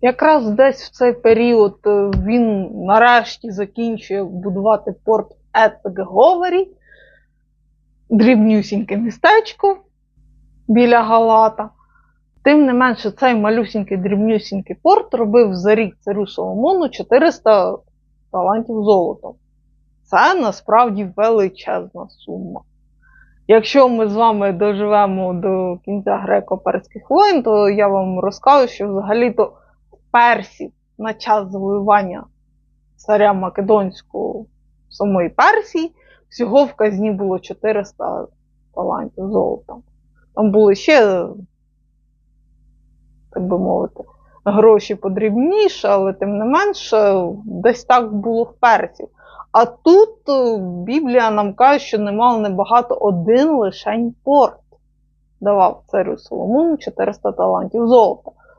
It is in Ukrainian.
Якраз десь в цей період е, він нарешті закінчує будувати порт Епек-Говері, дрібнюсіньке містечко біля Галата. Тим не менше, цей малюсінький дрібнюсінький порт робив за рік царю Соломону 400 талантів золотом. Це насправді величезна сума. Якщо ми з вами доживемо до кінця греко-перських воєн, то я вам розкажу, що взагалі-то персів на час завоювання царя Македонського самої Персії всього в казні було 400 талантів золота. Там були ще, так би мовити, гроші подрібніше, але тим не менше, десь так було в персів. А тут е, Біблія нам каже, що немало небагато один лишень порт давав царю Соломону 400 талантів золота.